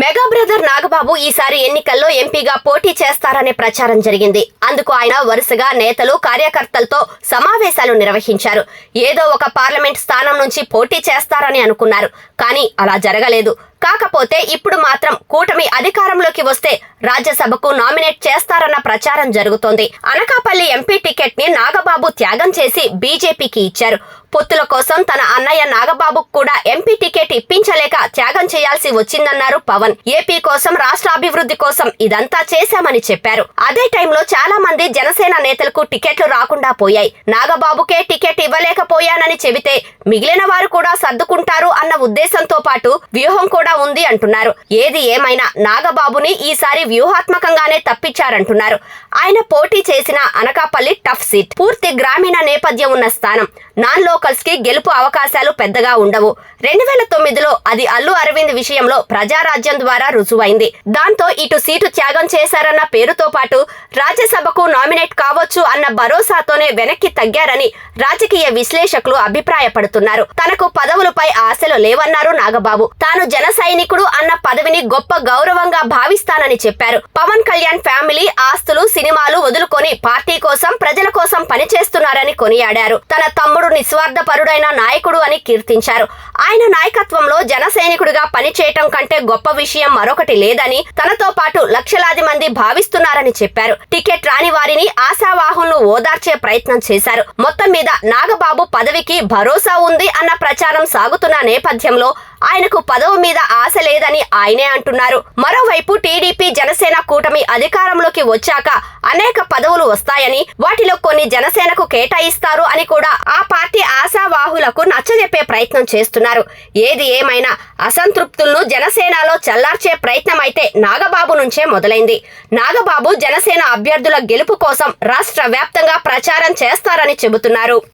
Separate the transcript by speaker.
Speaker 1: Mega brother Nagababu ఈసారి ఎన్నికల్లో ఎంపీగా పోటీ చేస్తారనే ప్రచారం జరిగింది. అందుకు ఆయన వరుసగా నేతలు కార్యకర్తలతో సమావేశాలు నిర్వహించారు. ఏదో ఒక పార్లమెంట్ స్థానం నుంచి పోటీ చేస్తారని అనుకున్నారు. కానీ అలా జరగలేదు. కాకపోతే ఇప్పుడు మాత్రం కూటమి అధికారంలోకి వస్తే రాజ్యసభకు నామినేట్ చేస్తారన్న ప్రచారం జరుగుతోంది. అనకాపల్లి ఎంపీ టికెట్ని నాగబాబు త్యాగం చేసి బీజేపీకి ఇచ్చారు. పొత్తుల కోసం తన అన్నయ్య నాగబాబుకు కూడా ఎంపీ టికెట్ ఇప్పించలేక త్యాగం చేయాల్సి వచ్చిందన్నారు పవన్. ఏపీ కోసం రాష్ట్ర అభివృద్ధి కోసం ఇదంతా చేశామని చెప్పారు. అదే టైంలో చాలా మంది జనసేన నేతలకు టికెట్లు రాకుండా పోయాయి. నాగబాబుకే టికెట్ ఇవ్వలేకపోయానని చెబితే మిగిలిన వారు కూడా సర్దుకుంటారు అన్న ఉద్దేశంతో పాటు వ్యూహం కూడా ఉంది అంటున్నారు. ఏది ఏమైనా నాగబాబుని ఈసారి వ్యూహాత్మకంగానే తప్పించారంటున్నారు. ఆయన పోటీ చేసిన అనకాపల్లి టఫ్ సీట్. పూర్తి గ్రామీణ నేపథ్యం ఉన్న స్థానం. నాన్లో లోకల్స్కి గెలుపు అవకాశాలు పెద్దగా ఉండవు. రెండు వేల తొమ్మిదిలో అది అల్లు అరవింద్ విషయంలో ప్రజారాజ్యం ద్వారా రుజువైంది. దాంతో ఇటు సీటు త్యాగం చేశారన్న పేరుతో పాటు రాజ్యసభకు నామినేట్ కావచ్చు అన్న భరోసాతోనే వెనక్కి తగ్గారని రాజకీయ విశ్లేషకులు అభిప్రాయపడుతున్నారు. తనకు పదవులపై ఆశలు లేవన్నారు నాగబాబు. తాను జన సైనికుడు అన్న పదవిని గొప్ప గౌరవంగా భావిస్తానని చెప్పారు. పవన్ కళ్యాణ్ ఫ్యామిలీ ఆస్తులు సినిమాలు వదులుకొని పార్టీ కోసం ప్రజల కోసం పనిచేస్తున్నారని కొనియాడారు. తన తమ్ముడు నిస్వార్థపరుడైన నాయకుడు అని కీర్తించారు. ఆయన నాయకత్వంలో జనసైనికుడిగా పనిచేయటం కంటే గొప్ప విషయం మరొకటి లేదని తనతో పాటు లక్షలాది మంది భావిస్తున్నారని చెప్పారు. టికెట్ రాని వారిని ఆశావాహులను ఓదార్చే ప్రయత్నం చేశారు. మొత్తం మీద నాగబాబు పదవికి భరోసా ఉంది అన్న ప్రచారం సాగుతున్న నేపథ్యంలో ఆయనకు పదవి మీద ఆశ లేదని ఆయనే అంటున్నారు. మరోవైపు టీడీపీ జనసేన కూటమి అధికారంలోకి వచ్చాక అనేక పదవులు వస్తాయని వాటిలో కొన్ని జనసేనకు కేటాయిస్తారు అని కూడా ఆ పార్టీ ఆశావాహులకు నచ్చజెప్పే ప్రయత్నం చేస్తున్నారు. ఏది ఏమైనా అసంతృప్తులను జనసేనలో చల్లార్చే ప్రయత్నం అయితే నాగబాబు నుంచే మొదలైంది. నాగబాబు జనసేన అభ్యర్థుల గెలుపు కోసం రాష్ట్ర వ్యాప్తంగా ప్రచారం చేస్తారని చెబుతున్నారు.